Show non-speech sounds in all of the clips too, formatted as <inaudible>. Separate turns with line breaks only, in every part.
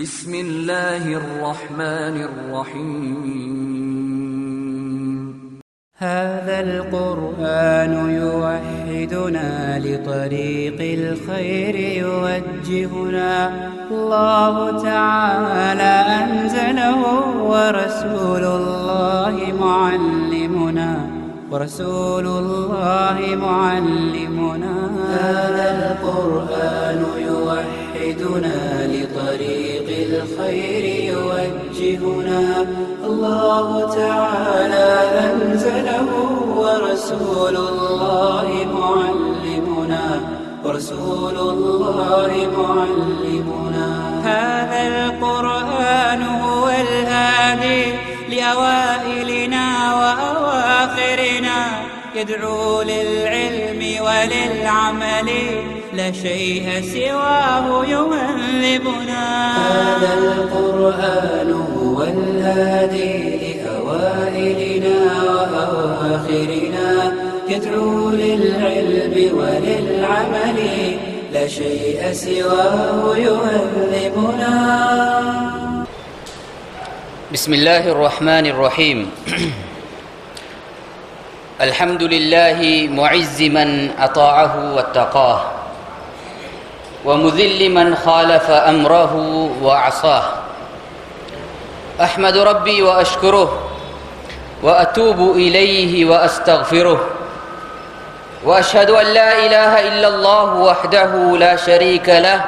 بسم الله الرحمن الرحيم.
هذا القرآن يوحدنا لطريق الخير يوجهنا. الله تعالى أنزله ورسول الله معلمنا. ورسول الله معلمنا. هذا القرآن يوحدنا لطريق الخير يوجهنا. الله تعالى أنزله ورسول الله معلمنا. ورسول الله معلمنا. هذا القرآن هو الهادي لأوائلنا وأواخرنا. يدعو للعلم وللعمل. لا شيء سواه يهذبنا هذا القرآن هو الهادي لأوائلنا وأواخرنا. يدعو للعلم وللعمل لا شيء سواه يهذبنا
بسم الله الرحمن الرحيم. <clears throat> الحمد لله معز من أطاعه واتقاه. ومذل من خالف أمره وعصاه أحمد ربي وأشكره وأتوب إليه وأستغفره. وأشهد أن لا إله إلا الله وحده لا شريك له.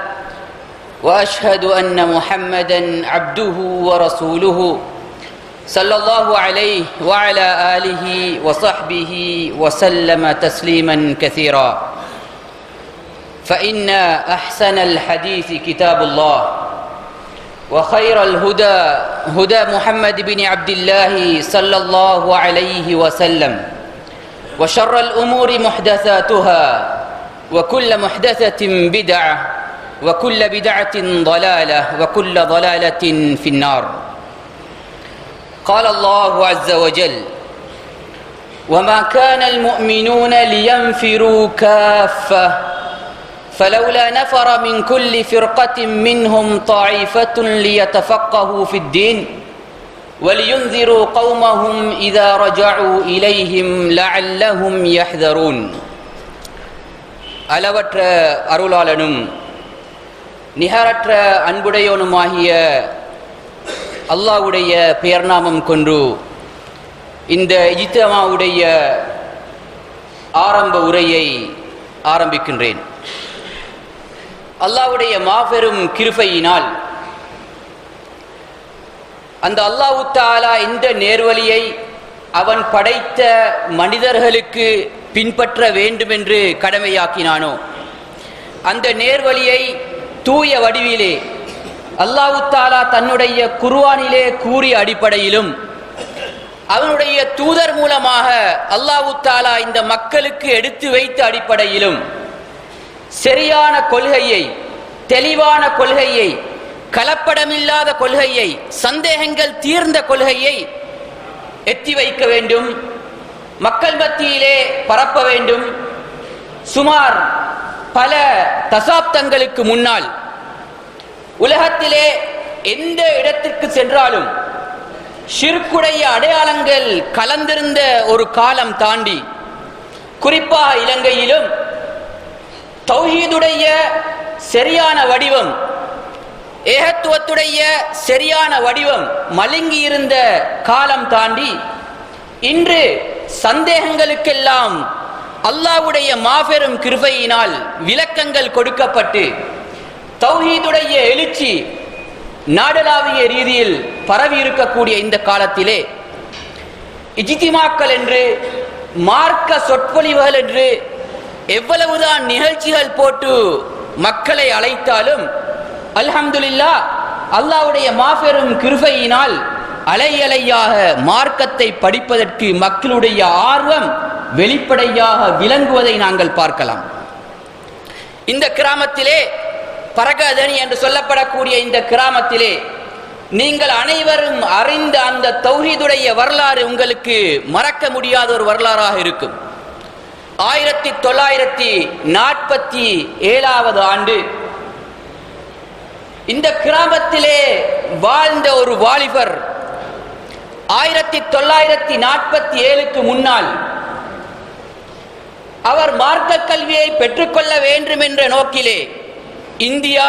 وأشهد أن محمدا عبده ورسوله صلى الله عليه وعلى آله وصحبه وسلم تسليما كثيرا. فان أحسن الحديث كتاب الله وخير الهدى هدى محمد بن عبد الله صلى الله عليه وسلم وشر الأمور محدثاتها وكل محدثة بدعة وكل بدعة ضلالة وكل ضلالة في النار. قال الله عز وجل وما كان المؤمنون لينفروا كافة فلولا نفر من كل فرقة منهم طائفة ليتفقهوا في الدين ولينذروا قومهم إذا رجعوا إليهم لعلهم يحذرون அளவற்ற அருளாளனும் நிகரற்ற அன்புடையவனுமாகிய அல்லாவுடைய பெயர்நாமம் கொண்டு இந்த இஜித்தமாவுடைய ஆரம்ப உரையை ஆரம்பிக்கின்றேன் அல்லாவுடைய மாபெரும் கிருபையினால். அந்த அல்லாஹு தாலா இந்த நேர்வழியை அவன் படைத்த மனிதர்களுக்கு பின்பற்ற வேண்டுமென்று கடமையாக்கினானோ. அந்த நேர்வழியை தூய வடிவிலே அல்லாஹு தாலா தன்னுடைய குர்வானிலே கூறிய அடிப்படையிலும் அவனுடைய தூதர் மூலமாக அல்லாஹு தாலா இந்த மக்களுக்கு எடுத்து வைத்த அடிப்படையிலும் சரியான கொள்கையை தெளிவான கொள்கையை கலப்படமில்லாத கொள்கையை சந்தேகங்கள் தீர்ந்த கொள்கையை எத்தி வைக்க வேண்டும். மக்கள் மத்தியிலே பரப்ப வேண்டும். சுமார் பல தசாப்தங்களுக்கு முன்னால் உலகத்திலே எந்த இடத்திற்கு சென்றாலும் சிறுக்குடைய அடையாளங்கள் கலந்திருந்த ஒரு காலம் தாண்டி குறிப்பாக இலங்கையிலும் தௌஹீதுடைய சரியான வடிவம் ஏகத்துவத்துடைய சரியான வடிவம் மலுங்கி இருந்த காலம் தாண்டி இன்று சந்தேகங்களுக்கெல்லாம் அல்லாவுடைய மாபெரும் கிருபையினால் விளக்கங்கள் கொடுக்கப்பட்டு தௌஹீதுடைய எழுச்சி நாடளாவிய ரீதியில் பரவி இருக்கக்கூடிய இந்த காலத்திலே இஜிதிமாக்கள் என்று மார்க்க சொற்பொழிவுகள் என்று எவ்வளவுதான் நிகழ்ச்சிகள் போட்டு மக்களை அழைத்தாலும் அல்ஹம்துலில்லா அல்லாவுடைய மாபெரும் கிருபையினால் அலை அலையாக மார்க்கத்தை படிப்பதற்கு மக்களுடைய ஆர்வம் வெளிப்படையாக விளங்குவதை நாங்கள் பார்க்கலாம். இந்த கிராமத்திலே பரகதனி என்று சொல்லப்படக்கூடிய இந்த கிராமத்திலே நீங்கள் அனைவரும் அறிந்த அந்த தௌஹீதுடைய வரலாறு உங்களுக்கு மறக்க முடியாத ஒரு வரலாறாக இருக்கும். ஆயிரத்தி தொள்ளாயிரத்தி நாற்பத்தி ஏழாவது ஆண்டு. இந்த கிராமத்திலே வாழ்ந்த ஒரு வாலிபர் ஆயிரத்தி தொள்ளாயிரத்தி நாற்பத்தி ஏழுக்கு முன்னால் அவர் மார்க்க கல்வியை பெற்றுக்கொள்ள வேண்டும் என்ற நோக்கிலே இந்தியா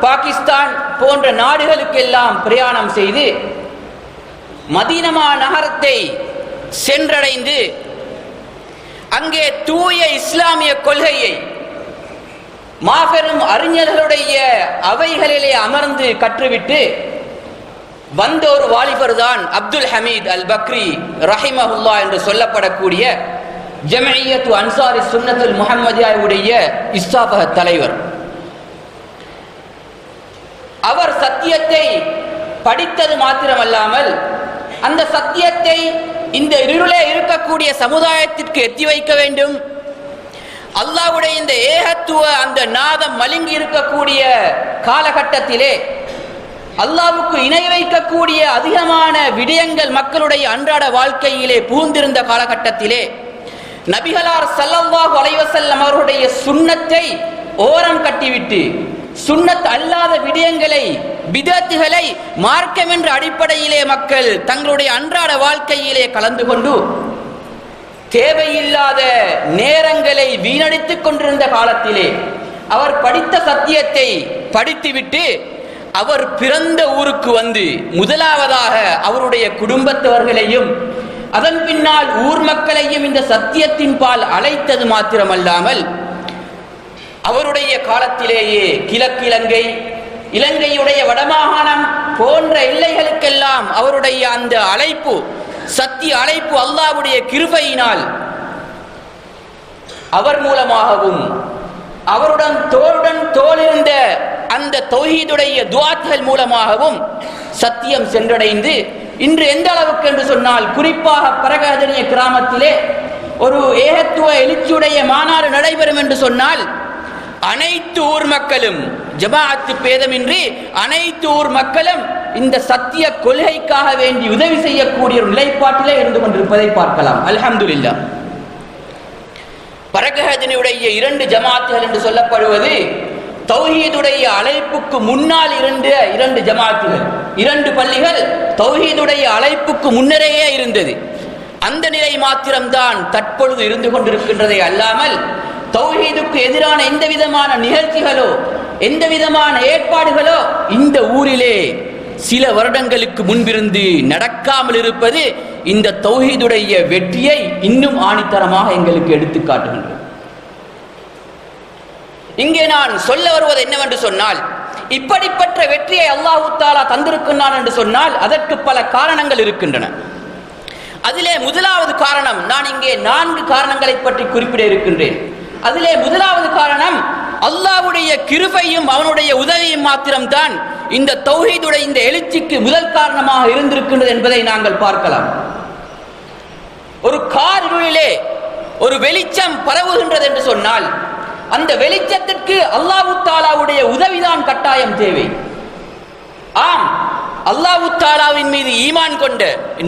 பாகிஸ்தான் போன்ற நாடுகளுக்கெல்லாம் பிரயாணம் செய்து மதீனமா நகரத்தை சென்றடைந்து அங்கே தூய இஸ்லாமிய கொள்கையை மாபெரும் அறிஞர்களுடைய அவைகளிலே அமர்ந்து கற்றுவிட்டு வந்த ஒரு வாலிபர் தான் அப்துல் ஹமீத் அல் பக்ரி ரஹிமஹுல்லா என்று சொல்லப்படக்கூடிய ஜமஇயத்து அன்சாரி சுன்னத்துல் முகமதியாவுடைய இஸ்தாபக தலைவர். அவர் சத்தியத்தை படித்தது மாத்திரமல்லாமல் அந்த சத்தியத்தை இந்த இருளே இருக்கக்கூடிய சமுதாயத்திற்கு எத்தி வைக்க வேண்டும். அல்லாவுடைய இந்த ஏகத்துவ அந்த நாதம் மலிங்கி இருக்கக்கூடிய காலகட்டத்திலே அல்லாவுக்கு இணை வைக்கக்கூடிய அதிகமான விடயங்கள் மக்களுடைய அன்றாட வாழ்க்கையிலே புகுந்திருந்த காலகட்டத்திலே நபிகளார் ஸல்லல்லாஹு அலைவசல்லம் வஸல்லம் அவர்களுடைய சுண்ணத்தை ஓரம் கட்டிவிட்டு சுண்ணத் அல்லாத விடயங்களை பிதத்துகளை மார்க்கம் என்ற அடிப்படையிலே மக்கள் தங்களுடைய அன்றாட வாழ்க்கையிலே கலந்து கொண்டு தேவையில்லாத நேரங்களை வீணடித்துக் கொண்டிருந்த காலத்திலே அவர் படித்த சத்தியத்தை படித்துவிட்டு அவர் பிறந்த ஊருக்கு வந்து முதலாவதாக அவருடைய குடும்பத்தவர்களையும் அதன் பின்னால் ஊர் மக்களையும் இந்த சத்தியத்தின் பால் அழைத்தது மாத்திரமல்லாமல் அவருடைய காலத்திலேயே கிழக்கிழங்கை இலங்கையுடைய வடமாகாணம் போன்ற எல்லைகளுக்கெல்லாம் அவருடைய அந்த அழைப்பு சத்திய அழைப்பு அல்லாவுடைய கிருபையினால் அவர் மூலமாகவும் அவருடன் தோளுடன் தோலிருந்த அந்த தௌஹீதுடைய துவாத்கள் மூலமாகவும் சத்தியம் சென்றடைந்து இன்று எந்த அளவுக்கு என்று சொன்னால் குறிப்பாக பரகதனிய கிராமத்திலே ஒரு ஏகத்துவ எழுச்சியுடைய மாநாடு நடைபெறும் என்று சொன்னால் அனைத்து ஊர் மக்களும் ஜமாஅத்து பேதமின்றி அனைத்து ஊர் மக்களும் இந்த சத்திய கொள்கைக்காக வேண்டி உதவி செய்யக்கூடிய ஒரு நிலைப்பாட்டிலே இருந்து கொண்டிருப்பதை பார்க்கலாம். அல்ஹம்துல்லா பரகஹதினுடைய இரண்டு ஜமாத்துகள் என்று சொல்லப்படுவது தௌஹீதுடைய அழைப்புக்கு முன்னால் இருந்த இரண்டு ஜமாத்துகள். இரண்டு பள்ளிகள் தௌஹீதுடைய அழைப்புக்கு முன்னரேயே இருந்தது. அந்த நிலை மாத்திரம்தான் தற்பொழுது இருந்து கொண்டிருக்கின்றதை அல்லாமல் தௌஹீதுக்கு எதிரான எந்த விதமான நிகழ்ச்சிகளோ எந்த விதமான ஏற்பாடுகளோ இந்த ஊரிலே சில வருடங்களுக்கு முன்பிருந்து நடக்காமல் இருப்பது இந்த தௌஹீதுடைய வெற்றியை இன்னும் ஆணித்தரமாக எங்களுக்கு எடுத்து காட்டுகின்றது. இங்கே நான் சொல்ல வருவது என்னவென்று சொன்னால் இப்படிப்பட்ட வெற்றியை அல்லாஹு தாலா தந்திருக்கின்றான் என்று சொன்னால் அதற்கு பல காரணங்கள் இருக்கின்றன. அதிலே முதலாவது காரணம் நான் இங்கே நான்கு காரணங்களை பற்றி குறிப்பிட இருக்கின்றேன். அதிலே முதலாவது காரணம் அல்லாவுடைய கிருபையும் அவனுடைய உதவியும் மாத்திரம்தான் இந்த தௌஹீதுடைய இந்த எழுச்சிக்கு முதல் காரணமாக இருந்திருக்கின்றது என்பதை நாங்கள் பார்க்கலாம். ஒரு கார் இருளிலே ஒரு வெளிச்சம் பரவுகின்றது என்று சொன்னால் அந்த வெளிச்சத்திற்கு அல்லாஹு தாலாவுடைய உதவிதான் கட்டாயம் தேவை. ஆம் அல்லாஹு தாலாவின் மீது ஈமான் கொண்ட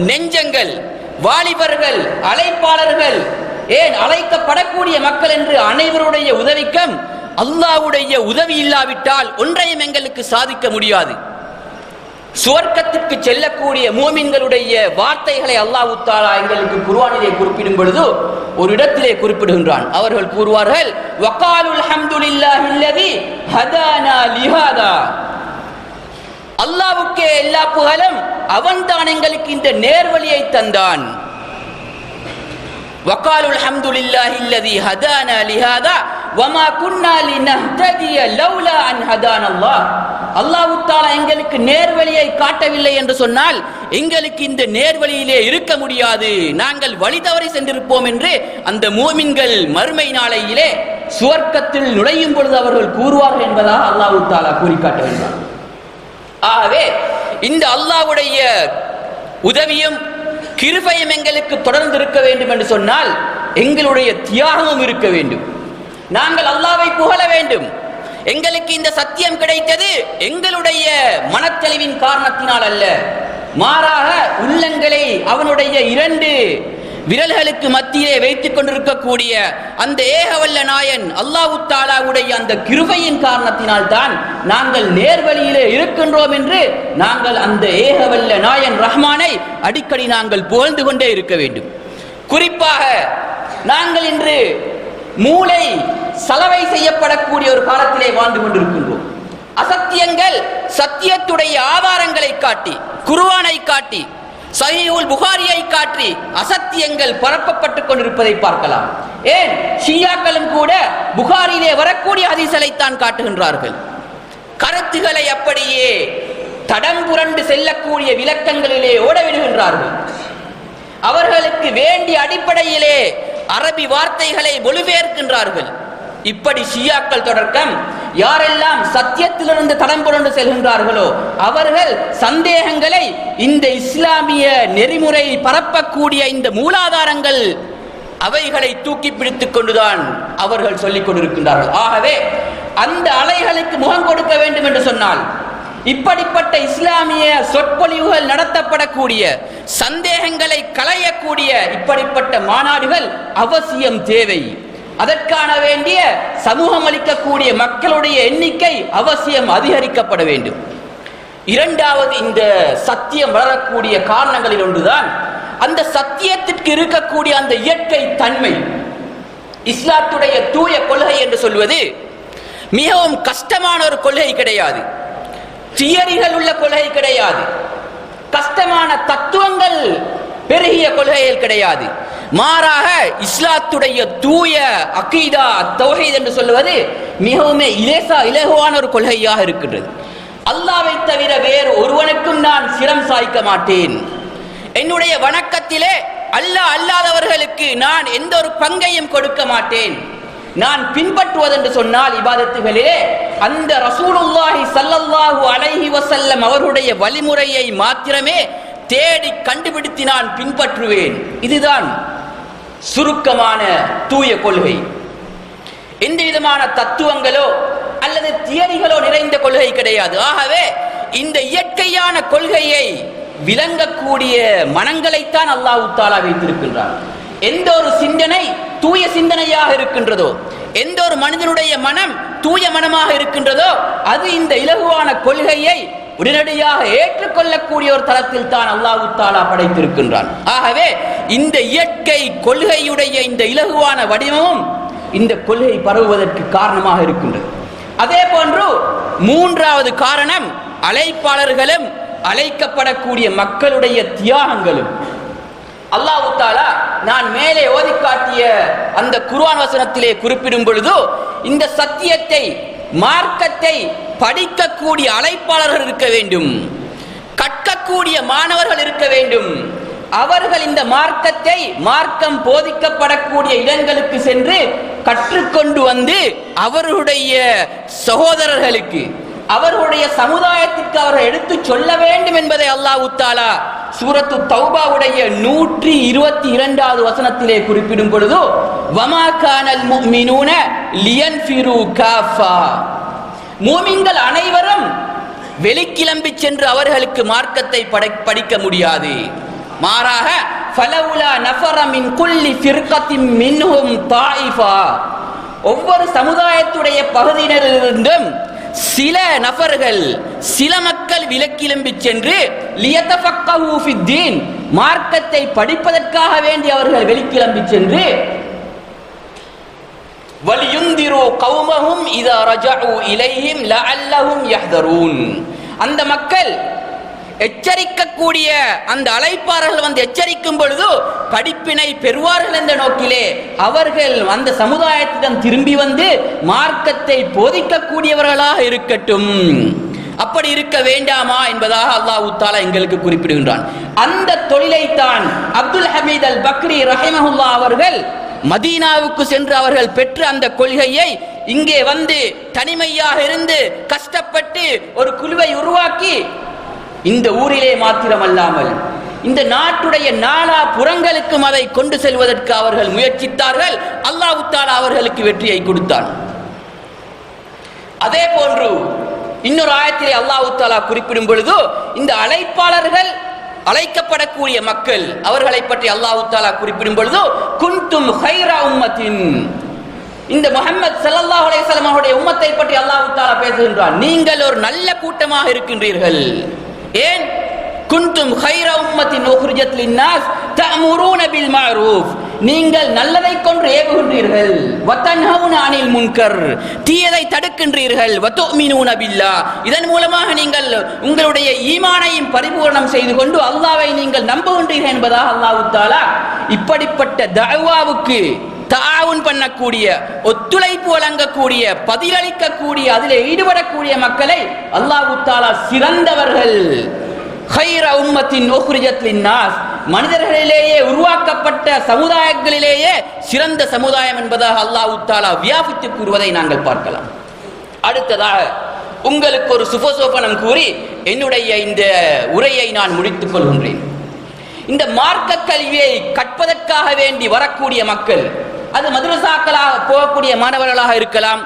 நெஞ்சங்கள் வாலிபர்கள் அழைப்பாளர்கள் ஏன் அழைக்கப்படக்கூடிய மக்கள் என்று அனைவருடைய உதவிக்கும் அல்லாவுடைய உதவி இல்லாவிட்டால் ஒன்றையும் எங்களுக்கு சாதிக்க முடியாது. சுவர்க்கத்திற்கு செல்லக்கூடிய மூமின்களுடைய வார்த்தைகளை அல்லாஹ் தாலா எங்களுக்கு குருவானிலே குறிப்பிடும் பொழுது ஒரு இடத்திலே குறிப்பிடுகின்றான். அவர்கள் கூறுவார்கள் வக்காலுல் ஹம்துலில்லாஹி அல்லதி ஹதானா லிஹாதா. அல்லாஹ்வுக்கே எல்லா புகழும் அவன்தான் எங்களுக்கு இந்த நேர்வழியை தந்தான். وقالوا الحمد لله الذي هدانا لهذا وما كنا لنهتدي لولا ان هدانا الله அல்லாஹ் தாலா எங்களுக்கு நேர்வழியை காட்டவில்லை என்று சொன்னால் எங்களுக்கு இந்த நேர்வழியிலே இருக்க முடியாது நாங்கள் வழி தவறி சென்றிருப்போம் என்று அந்த மூமின்கள் மறுமை நாளையிலே சுவர்க்கத்தில் நுழையும் பொழுது அவர்கள் கூறுவார்கள் என்பதாக அல்லாஹ் தாலா கூறி காட்ட வேண்டும் ஆகவே இந்த அல்லாஹ்வுடைய உதவியும் கிருபையும் எங்களுக்கு தொடர்ந்து இருக்க வேண்டும் என்று சொன்னால் எங்களுடைய தியாகமும் இருக்க வேண்டும். நாங்கள் அல்லாவை புகழ வேண்டும். எங்களுக்கு இந்த சத்தியம் கிடைத்தது எங்களுடைய மனத்தெளிவின் காரணத்தினால் அல்ல. மாறாக உள்ளங்களை அவனுடைய இரண்டு விரல்களுக்கு மத்தியிலே வைத்துக் கொண்டிருக்கக்கூடிய அந்த ஏகவல்ல நாயன் அல்லாஹு தாலாவுடைய அந்த கிருபையின் காரணத்தினால் தான் நாங்கள் நேர்வழியிலே இருக்கின்றோம் என்று நாங்கள் அந்த ஏகவல்ல நாயன் ரஹ்மானை அடிக்கடி நாங்கள் புகழ்ந்து கொண்டே இருக்க வேண்டும். குறிப்பாக நாங்கள் இன்று மூளை சலவை செய்யப்படக்கூடிய ஒரு காலத்திலே வாழ்ந்து கொண்டிருக்கின்றோம். அசத்தியங்கள் சத்தியத்துடைய ஆதாரங்களை காட்டி குருவானை காட்டி சஹீஹுல் புகாரியை காட்டி அசத்தியங்கள் பரப்பப்பட்டுக் கொண்டிருப்பதை பார்க்கலாம். ஏன்? ஷியாக்களும் கூட புகாரிலே வரக்கூடிய ஹதீஸைத்தான் காட்டுகின்றார்கள். கருத்துகளை அப்படியே தடம் புரண்டு செல்லக்கூடிய விளக்கங்களிலே ஓடவிடுகின்றார்கள். அவர்களுக்கு வேண்டிய அடிப்படையிலே அரபி வார்த்தைகளை மொழிபெயர்க்கின்றார்கள். இப்படி ஷியாக்கள் தொடக்கம் யாரெல்லாம் சத்தியத்திலிருந்து தடம் புரண்டு செல்கின்றார்களோ அவர்கள் சந்தேகங்களை இந்த இஸ்லாமிய நெறிமுறை பரப்பக்கூடிய இந்த மூலாதாரங்கள் அவைகளை தூக்கி பிடித்துக் கொண்டுதான் அவர்கள் சொல்லிக் கொண்டிருக்கின்றார்கள். ஆகவே அந்த அலைகளுக்கு முகம் கொடுக்க வேண்டும் என்று சொன்னால் இப்படிப்பட்ட இஸ்லாமிய சொற்பொழிவுகள் நடத்தப்படக்கூடிய சந்தேகங்களை களையக்கூடிய இப்படிப்பட்ட மாநாடுகள் அவசியம் தேவை. அதற்கான வேண்டிய சமூகம் அளிக்கக்கூடிய மக்களுடைய எண்ணிக்கை அவசியம் அதிகரிக்கப்பட வேண்டும். இரண்டாவது இந்த சத்தியம் வளரக்கூடிய காரணங்களில் ஒன்றுதான் அந்த சத்தியத்திற்கு இருக்கக்கூடிய அந்த இயற்கை தன்மை. இஸ்லாத்துடைய தூய கொள்கை என்று சொல்வது மிகவும் கஷ்டமான ஒரு கொள்கை கிடையாது. தியரிகள் உள்ள கொள்கை கிடையாது. கஷ்டமான தத்துவங்கள் பெருகிய கொள்கைகள் கிடையாது. மாறாக இஸ்லாத்துடைய தூய அகீதா தௌஹீத் என்று சொல்லுவது மிகவும் இலேசா இலகுவான ஒரு கொள்கையாக இருக்கின்றது. அல்லாவை தவிர வேறு ஒருவனுக்கும் நான் சிரம் சாய்க்க மாட்டேன். என்னுடைய வணக்கத்திலே அல்லாஹ் அல்லாதவர்களுக்கு நான் எந்த ஒரு பங்கையும் கொடுக்க மாட்டேன். நான் பின்பற்றுவதென்று சொன்னால் இபாதத்துகளிலே அந்த ரசூலுல்லாஹி சல்லல்லாஹு அலைஹி வசல்லம் அவருடைய வழிமுறையை மாத்திரமே தேடி கண்டுபிடித்து நான் பின்பற்றுவேன். இதுதான் சுருக்கமான தூய கொள்கை. எந்த விதமான தத்துவங்களோ அல்லது தியரிகளோ நிறைந்த கொள்கை கிடையாது. ஆகவே இந்த இயற்கையான கொள்கையை விளங்கக்கூடிய மனங்களைத்தான் அல்லாஹ் தாலா வைத்திருக்கின்றார் எந்த ஒரு சிந்தனை தூய சிந்தனையாக இருக்கின்றதோ எந்த ஒரு மனிதனுடைய மனம் தூய மனமாக இருக்கின்றதோ அது இந்த இலகுவான கொள்கையை உடனடியாக ஏற்றுக்கொள்ளக்கூடிய ஒரு தளத்தில் தான் அல்லாஹு தாலா படைத்திருக்கின்றான். ஆகவே இந்த இயற்கை கொள்கையுடைய இந்த இலகுவான வடிவமும் இந்த கொள்கை பரவுவதற்கு காரணமாக இருக்கின்றது. அதே போன்று மூன்றாவது காரணம் அழைப்பாளர்களும் அழைக்கப்படக்கூடிய மக்களுடைய தியாகங்களும். அல்லாஹு தாலா நான் மேலே ஓதி காட்டிய அந்த குர்வான் வசனத்திலே குறிப்பிடும் பொழுது இந்த சத்தியத்தை மார்க்கத்தை படிக்கக்கூடிய அழைப்பாளர்கள் இருக்க வேண்டும். கற்கக்கூடிய மாணவர்கள் இருக்க வேண்டும். அவர்கள் இந்த மார்க்கத்தை மார்க்கம் போதிக்கப்படக்கூடிய இடங்களுக்கு சென்று கற்றுக்கொண்டு வந்து அவருடைய சகோதரர்களுக்கு அவர்களுடைய சமுதாயத்திற்கு அவர்கள் எடுத்து சொல்ல வேண்டும் என்பதை அல்லாஹ் உத்தாலா சூரத்து தௌபாவுடைய நூற்றி இருபத்தி இரண்டாவது வசனத்திலே குறிப்பிடும் பொழுது வமா கானல் முஃமினூன லியன்ஃபிரு காஃபா. மூமின்கள் அனைவரும் வெளிக்கிளம்பி சென்று அவர்களுக்கு மார்க்கத்தை படை- படிக்க முடியாது. மாறாக ஃபலவுலா நஃபரமின் குல்லி ஃபிர்கத்தின் மின்ஹும் தாயிஃபா. ஒவ்வொரு சமுதாயத்துடைய பகுதியினரிலிருந்தும் சில நபர்கள் சில மக்கள் விலக்கிளம்பி சென்று மார்க்கத்தை படிப்பதற்காக வேண்டி அவர்கள் வெளிக்கிளம்பி சென்று வலியுந்திரோ கௌமஹும் இதா ரஜஉ இலைஹிம் லஅல்லஹும் யஹ்தரூன். அந்த மக்கள் எச்சரிக்கக்கூடிய அந்த அழைப்பாளர்கள் வந்து எச்சரிக்கும் பொழுது படிப்பினை பெறுவார்கள் என்ற நோக்கிலே அவர்கள் அந்த சமுதாயத்திடம் திரும்பி வந்து மார்க்கத்தை போதிக்கக்கூடியவர்களாக இருக்கட்டும். அப்படி இருக்க வேண்டாமா என்பதாக அல்லாஹ் தாலா எங்களுக்கு குறிப்பிடுகின்றான். அந்த தொழிலை தான் அப்துல் ஹமீத் அல் பக்ரி ரஹிமஹுல்லா அவர்கள் மதீனாவுக்கு சென்று அவர்கள் பெற்ற அந்த கொள்கையை இங்கே வந்து தனிமையாக இருந்து கஷ்டப்பட்டு ஒரு குழுவை உருவாக்கி இந்த ஊரிலே மாத்திரமல்லாமல் இந்த நாட்டுடைய நாலா புறங்களுக்கும் அதை கொண்டு செல்வதற்கு அவர்கள் முயற்சித்தார்கள். அல்லாஹ் தாலா அவர்களுக்கு வெற்றியை கொடுத்தான். அதே போன்று இன்னொரு ஆயத்திலே அல்லாஹ் தாலா குறிப்பிடும் பொழுது இந்த அழைப்பாளர்கள் அழைக்கப்படக்கூடிய மக்கள் அவர்களை பற்றி அல்லாஹ் தாலா குறிப்பிடும் பொழுது குந்தும் ஹைரா உம்மத்தின். இந்த முகமது சல்லாஹ் அலைஹி அவருடைய உம்மத்தை பற்றி அல்லாவுத்தாலா தாலா நீங்கள் ஒரு நல்ல கூட்டமாக இருக்கின்றீர்கள். ஏன்? குந்தும் ஹைர உம்மத்தின் உஹ்ரிஜத் லின்னாஸ் தஅமுரூன பில் மஅரூஃப் நீங்கள் நல்லதை கொண்டு ஏவுகின்றீர்கள். வத்தன்ஹவுன அனில் முன்கர். தீயதை தடுக்கின்றீர்கள். வத்துமினூன பில்லாஹ் இதன் மூலமாக நீங்கள் உங்களுடைய ஈமானையும் பரிபூரணம் செய்து கொண்டு அல்லாவை நீங்கள் நம்புகின்றீர்கள் என்பதாக அல்லாஹ் தாலா இப்படிப்பட்ட தஅவாவுக்கு தாவுன் பண்ணக்கூடிய ஒத்துழைப்பு வழங்கக்கூடிய பதிலளிக்கக்கூடிய அதில் ஈடுபடக்கூடிய மக்களை அல்லாஹு தாலா சிறந்தவர்கள். ஹைர உம்மத்தின் நோக்குரிஜத்தின் நாஸ் மனிதர்களிலேயே உருவாக்கப்பட்ட சமுதாயங்களிலேயே சிறந்த சமுதாயம் என்பதாக அல்லாஹ் தாலா வியாபித்து கூறுவதை நாங்கள் பார்க்கலாம். அடுத்ததாக உங்களுக்கு ஒரு சுபசோபனம் கூறி என்னுடைய இந்த உரையை நான் முடித்துக் கொள்கின்றேன். இந்த மார்க்க கல்வியை கற்பதற்காக வேண்டி வரக்கூடிய மக்கள் அது மதுரசாக்களாக போகக்கூடிய மாணவர்களாக இருக்கலாம்.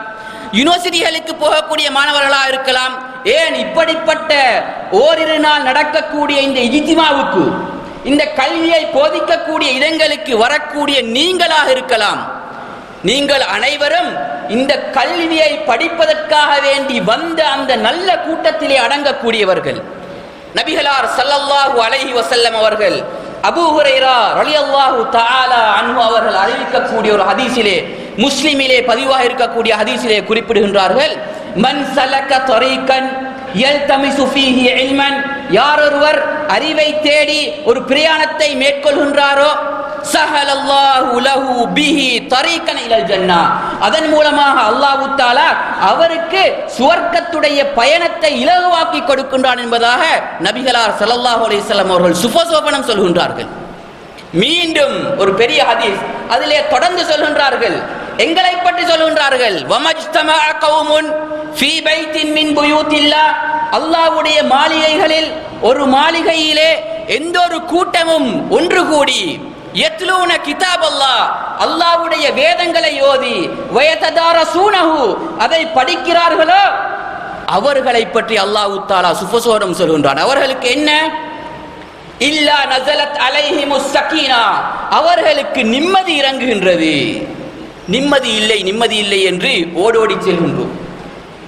யூனிவர்சிட்டிகளுக்கு போகக்கூடிய மாணவர்களாக இருக்கலாம். ஏன் இப்படிப்பட்ட ஓரிரு நாள் நடக்கக்கூடிய இந்த இஜித்திமாவுக்கு இந்த கல்வியை போதிக்கக்கூடிய இடங்களுக்கு வரக்கூடிய நீங்களாக இருக்கலாம். நீங்கள் அனைவரும் இந்த கல்வியை படிப்பதற்காக வேண்டி வந்த அந்த நல்ல கூட்டத்திலே அடங்கக்கூடியவர்கள். நபிகளார் சல்லல்லாஹு அலஹி வசல்லம் அவர்கள் அபூ ஹுரைரா ரலியல்லாஹு தாலா அன்பு அவர்கள் அறிவிக்கக்கூடிய ஒரு ஹதீஸிலே முஸ்லிமிலே பதிவாக இருக்கக்கூடிய ஹதீஸிலே குறிப்பிடுகின்றார்கள் மன் சலக்க தொரைக்கன் யார் ஒருவர் யாரொருவர் அறிவை தேடி ஒரு பிரயாணத்தை மேற்கொள்கின்றாரோ பிஹி ஜன்னா. அதன் மூலமாக அல்லாஹு அவருக்கு சுவர்க்கத்துடைய பயணத்தை இலகுவாக்கி கொடுக்கின்றான் என்பதாக நபிகளார் ஸல்லல்லாஹு அலைஹி அவர்கள் சுபசோபனம் சொல்கின்றார்கள். மீண்டும் ஒரு பெரிய ஹதீஸ். அதிலே தொடர்ந்து சொல்கின்றார்கள். எங்களை பற்றி சொல்கின்றார்கள். அல்லாவுடைய ஃபீ அல்லாஹ்வுடைய மாளிகைகளில் ஒரு மாளிகையிலே எந்த ஒரு கூட்டமும் ஒன்று கூடி யத்லூன கிதாப் அல்லாஹ் அல்லாஹ்வுடைய வேதங்களை ஓதி வயததாரசூனஹு அதை படிக்கிறார்களோ? அவர்களை பற்றி அல்லாஹ் தாலா சுபசோரம் சொல்கின்றான். அவர்களுக்கு என்ன? இல்லா நசலத் அலைஹிமு சக்கீனா அவர்களுக்கு நிம்மதி இறங்குகின்றது. நிம்மதி இல்லை நிம்மதி இல்லை என்று ஓடோடி செல்கின்றோம்.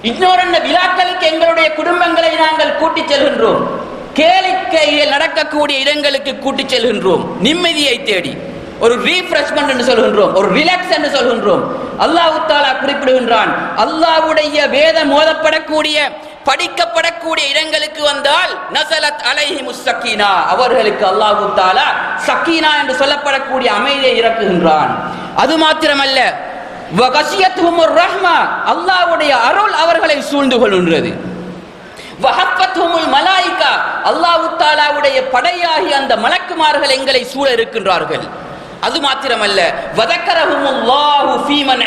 இன்னொரு விழாக்களுக்கு எங்களுடைய குடும்பங்களை நாங்கள் கூட்டிச் செல்கின்றோம். கேளிக்கையில் நடக்கக்கூடிய இடங்களுக்கு கூட்டிச் செல்கின்றோம். நிம்மதியை தேடி. ஒரு ரீஃப்ரெஷ்மெண்ட் என்று சொல்கின்றோம். ஒரு ரிலாக்ஸ் என்று சொல்கின்றோம். அல்லாஹு தாலா குறிப்பிடுகின்றான் அல்லாஹ்வுடைய வேதம் மோதப்படக்கூடிய படிக்கப்படக்கூடிய இடங்களுக்கு வந்தால் நசலத் அலைஹி முஸ்ஸக்கீனா அவர்களுக்கு அல்லாஹு தாலா சக்கீனா என்று சொல்லப்படக்கூடிய அமைதியை இறக்குகின்றான். அது மாத்திரமல்ல வகசியத்துஹுமுர் ரஹ்மா. அல்லாஹ்வுடைய அருள் அவர்களை சூழ்ந்து கொள்கின்றது. மலாய்கா அல்லாஹ் தாலாவுடைய படையாகி அந்த மலக்குமார்கள் எங்களை சூழ இருக்கின்றார்கள். அது மாத்திரமல்ல வதக்கரஹுமுல்லாஹு ஃபீமன்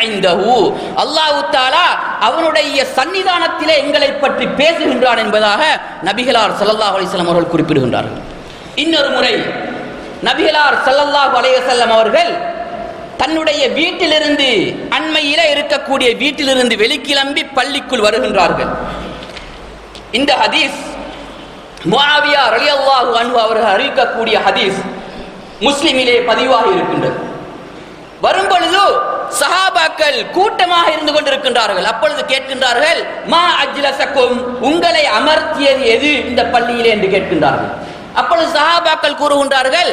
அவனுடைய சன்னிதானத்திலே எங்களை பற்றி பேசுகின்றான் என்பதாக நபிகளார் ஸல்லல்லாஹு அலிஸ்லாம் அவர்கள் குறிப்பிடுகின்றார்கள். இன்னொரு முறை நபிகளார் சல்லல்லாஹ் அலையசல்லம் அவர்கள் தன்னுடைய வீட்டிலிருந்து அண்மையிலே இருக்கக்கூடிய வீட்டிலிருந்து வெளிக்கிளம்பி பள்ளிக்குள் வருகின்றார்கள். இந்த ஹதீஸ் முஆவியா ரலியல்லாஹு அன்பு அவர்கள் அறிவிக்கக்கூடிய ஹதீஸ் முஸ்லிமிலே பதிவாக இருக்கின்றது. வரும் பொழுது சஹாபாக்கள் கூட்டமாக இருந்து கொண்டிருக்கின்றார்கள். அப்பொழுது கேட்கின்றார்கள் மா அஜ்லசக்கும் உங்களை அமர்த்தியது எது இந்த பள்ளியிலே? என்று கேட்கின்றார்கள். அப்பொழுது சஹாபாக்கள் கூறுகின்றார்கள்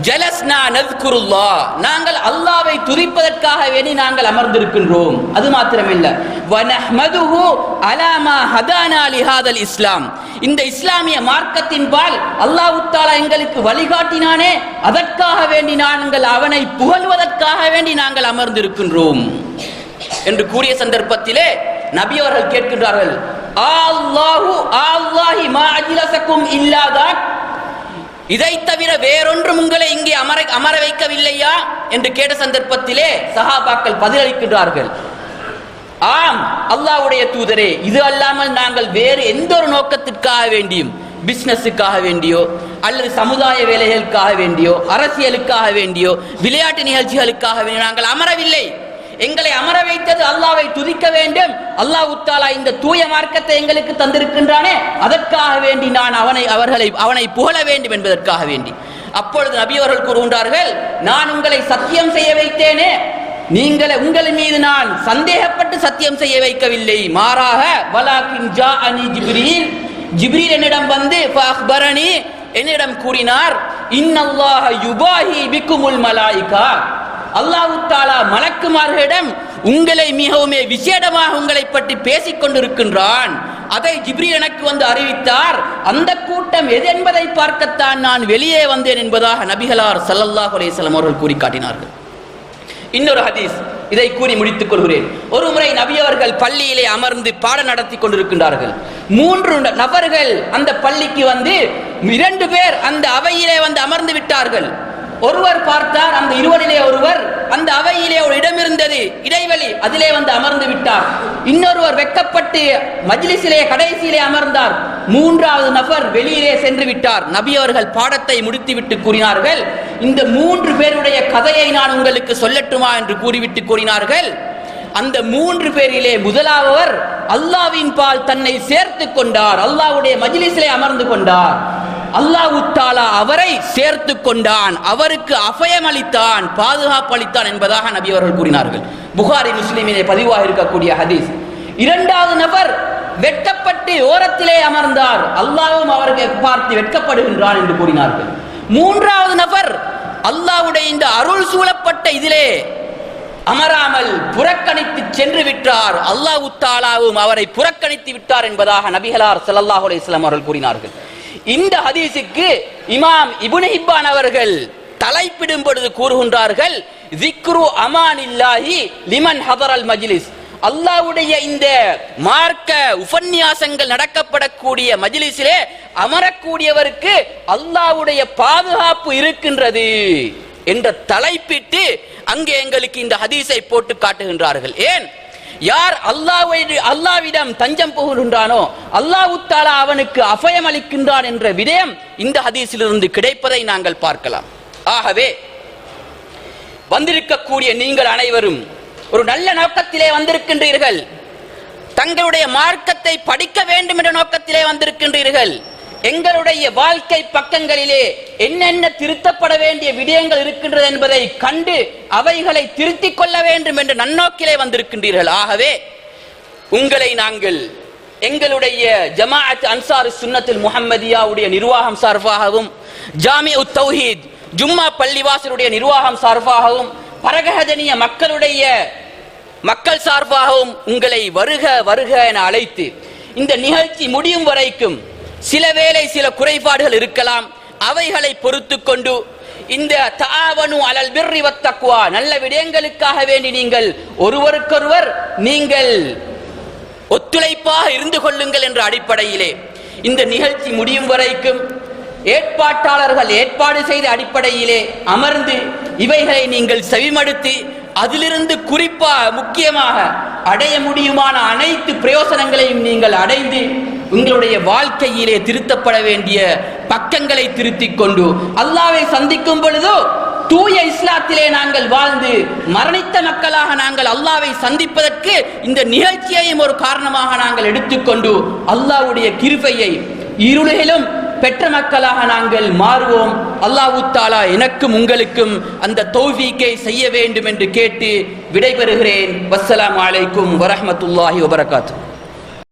ஜலஸ்னா நஸ்குருல்லா நாங்கள் அல்லாவை துதிப்பதற்காக வேண்டி நாங்கள் அமர்ந்திருக்கின்றோம். அது மாத்திரமில்ல. வனஹ்மதுஹு அலாமா ஹதானா லிஹாதல் இஸ்லாம். இந்த இஸ்லாமிய மார்க்கத்தின் பால் அல்லாஹ் தாலா எங்களுக்கு வழிகாட்டினானே. அதற்காக வேண்டி நாங்கள் அவனை புகழ்வதற்காக வேண்டி நாங்கள் அமர்ந்திருக்கின்றோம். என்று கூறிய சந்தர்ப்பத்திலே நபி அவர்கள் கேட்கின்றார்கள். அல்லாஹு அல்லாஹி மா அஜிலசக்கும் இல்லாதான் இதை தவிர வேறொன்றும் உங்களை இங்கே அமர அமர வைக்கவில்லையா? என்று கேட்ட சந்தர்ப்பத்திலே சஹாபாக்கள் பதிலளிக்கின்றார்கள். ஆம் அல்லாவுடைய தூதரே இது அல்லாமல் நாங்கள் வேறு எந்த ஒரு நோக்கத்திற்காக வேண்டியும் பிசினஸுக்காக வேண்டியோ அல்லது சமுதாய வேலைகளுக்காக வேண்டியோ அரசியலுக்காக வேண்டியோ விளையாட்டு நிகழ்ச்சிகளுக்காக வேண்டியோ நாங்கள் அமரவில்லை. எங்களை அமர வைத்தது அல்லாவை துதிக்க வேண்டும். அல்லாஹ் உத்தாலா இந்த தூய மார்க்கத்தை எங்களுக்கு தந்திருக்கின்றானே. அதற்காக வேண்டி நான் அவனை அவர்களை அவனை புகழ வேண்டும் என்பதற்காக வேண்டி. அப்பொழுது நபி அவர்கள் கூறுகின்றார்கள் நான் உங்களை சத்தியம் செய்ய வைத்தேனே. நீங்களை உங்கள் மீது நான் சந்தேகப்பட்டு சத்தியம் செய்ய வைக்கவில்லை. மாறாக வலாக்கின் ஜா அனி ஜிப்ரீல். ஜிப்ரீல் என்னிடம் வந்து என்னிடம் கூறினார் இன்னல்லாஹ யுபாஹி பிக்குமுல் மலாயிகா. அல்லாஹ் தாலா மலக்குமார்களிடம் உங்களை மிகவுமே விசேடமாக உங்களை பற்றி பேசிக் கொண்டிருக்கின்றான். அதை ஜிப்ரி எனக்கு வந்து அறிவித்தார். அந்த கூட்டம் எது என்பதை பார்க்கத்தான் நான் வெளியே வந்தேன் என்பதாக நபிகளார் சல்லல்லாஹ் அலைஹி அவர்கள் கூறி காட்டினார்கள் இன்னொரு ஹதீஸ் இதை கூறி முடித்துக் கொள்கிறேன். ஒரு முறை நபி அவர்கள் பள்ளியிலே அமர்ந்து பாடம் நடத்தி கொண்டிருக்கின்றார்கள். மூன்று நபர்கள் அந்த பள்ளிக்கு வந்து இரண்டு பேர் அந்த அவையிலே வந்து அமர்ந்து விட்டார்கள். ஒருவர் பார்த்தார் அந்த இருவரிலே ஒருவர் அந்த அவையிலே ஒரு இடம் இருந்தது. இடைவெளி அதிலே வந்து அமர்ந்து விட்டார். இன்னொருவர் வெக்கப்பட்டு மஜ்லிசிலே கடைசியிலே அமர்ந்தார். மூன்றாவது நபர் வெளியிலே சென்று விட்டார். நபி அவர்கள் பாடத்தை முடித்துவிட்டு கூறினார்கள் இந்த மூன்று பேருடைய கதையை நான் உங்களுக்கு சொல்லட்டுமா என்று கூறிவிட்டு கூறினார்கள். அந்த மூன்று பேரிலே முதலாவவர் அல்லாவின் பால் தன்னை சேர்த்து கொண்டார். அல்லாவுடைய மஜிலிசிலே அமர்ந்து கொண்டார். அல்லாஹுத்தாலா அவரை சேர்த்து கொண்டான். அவருக்கு அபயம் அளித்தான் பாதுகாப்பு அளித்தான் என்பதாக நபி அவர்கள் கூறினார்கள். புகாரி முஸ்லிமிலே பதிவாக இருக்கக்கூடிய ஹதீஸ். இரண்டாவது நபர் வெட்கப்பட்டு ஓரத்திலே அமர்ந்தார். அல்லாவும் அவருக்கு பார்த்து வெட்கப்படுகின்றான் என்று கூறினார்கள். மூன்றாவது நபர் அல்லாஹ்வுடைய இந்த அருள் சூழப்பட்ட இதிலே அமராமல் புறக்கணித்து சென்று விட்டார். அல்லாஹு தாலாவும் அவரை புறக்கணித்து விட்டார் என்பதாக நபிகளார் ஸல்லல்லாஹு அலைஹி அவர்கள் கூறினார்கள். இந்த ஹதீஸுக்கு இமாம் இப்னு ஹிப்பான் அவர்கள் தலைப்பிடும் பொழுது கூறுகின்றார்கள் திக்ரு அமானில்லாஹி லிமன் ஹதரல் மஜ்லிஸ். அல்லாஹ்வுடைய இந்த மார்க்க உபன்யாசங்கள் நடக்கப்படக்கூடிய மஜ்லிஸிலே அமரக்கூடியவருக்கு அல்லாஹ்வுடைய பாதுகாப்பு இருக்கின்றது என்ற தலைப்பிட்டு அங்கே எங்களுக்கு இந்த ஹதீஸை போட்டு காட்டுகின்றார்கள். ஏன்? யார் அல்லாவை அல்லாவிடம் தஞ்சம் புகுகின்றானோ அல்லாஹ் தாலா அவனுக்கு அபயம் அளிக்கின்றான் என்ற விடயம் இந்த ஹதீஸிலிருந்து கிடைப்பதை நாங்கள் பார்க்கலாம். ஆகவே வந்திருக்கக்கூடிய நீங்கள் அனைவரும் ஒரு நல்ல நோக்கத்திலே வந்திருக்கின்றீர்கள். தங்களுடைய மார்க்கத்தை படிக்க வேண்டும் என்ற நோக்கத்திலே வந்திருக்கின்றீர்கள். எங்களுடைய வாழ்க்கை பக்கங்களிலே என்னென்ன திருத்தப்பட வேண்டிய விடயங்கள் இருக்கின்றது என்பதை கண்டு அவைகளை திருத்திக் கொள்ள வேண்டும் என்ற நன்னோக்கிலே வந்திருக்கின்றீர்கள். ஆகவே உங்களை நாங்கள் எங்களுடைய ஜமாஅத் அன்சார் சுன்னத்தில் முகம்மதியாவுடைய நிர்வாகம் சார்பாகவும் ஜாமி உத் தௌஹீத் ஜும்மா பள்ளிவாசலுடைய நிர்வாகம் சார்பாகவும் பரகஹதனிய மக்களுடைய மக்கள் சார்பாகவும் உங்களை வருக வருக என அழைத்து இந்த நிகழ்ச்சி முடியும் வரைக்கும் சில வேளை சில குறைபாடுகள் இருக்கலாம். அவைகளை பொறுத்து கொண்டு இந்த தாவனு அலல் பிர்ரி வத்தக்குவா நல்ல விடயங்களுக்காக வேண்டி நீங்கள் ஒருவருக்கொருவர் நீங்கள் ஒத்துழைப்பாக இருந்து கொள்ளுங்கள் என்ற அடிப்படையிலே இந்த நிகழ்ச்சி முடியும் வரைக்கும் ஏற்பாட்டாளர்கள் ஏற்பாடு செய்த அடிப்படையிலே அமர்ந்து இவைகளை நீங்கள் செவிமடுத்து அதிலிருந்து குறிப்பாக முக்கியமாக அடைய முடியுமான அனைத்து பிரயோசனங்களையும் நீங்கள் அடைந்து உங்களுடைய வாழ்க்கையிலே திருத்தப்பட வேண்டிய பக்கங்களை திருத்திக் கொண்டு அல்லாவை சந்திக்கும் பொழுதோ தூய இஸ்லாத்திலே நாங்கள் வாழ்ந்து மரணித்த மக்களாக நாங்கள் அல்லாவை சந்திப்பதற்கு இந்த நிகழ்ச்சியையும் ஒரு காரணமாக நாங்கள் எடுத்துக்கொண்டு அல்லாஹ்வுடைய கிருபையை இருளிலும் பெற்ற மக்களாக நாங்கள் மாறுவோம். அல்லாஹு தாலா எனக்கும் உங்களுக்கும் அந்த தௌஃபீக்கை செய்ய வேண்டும் என்று கேட்டு விடைபெறுகிறேன். வசலாம் அலைக்கும் வரஹ்மத்துல்லாஹி வபரகாத்து.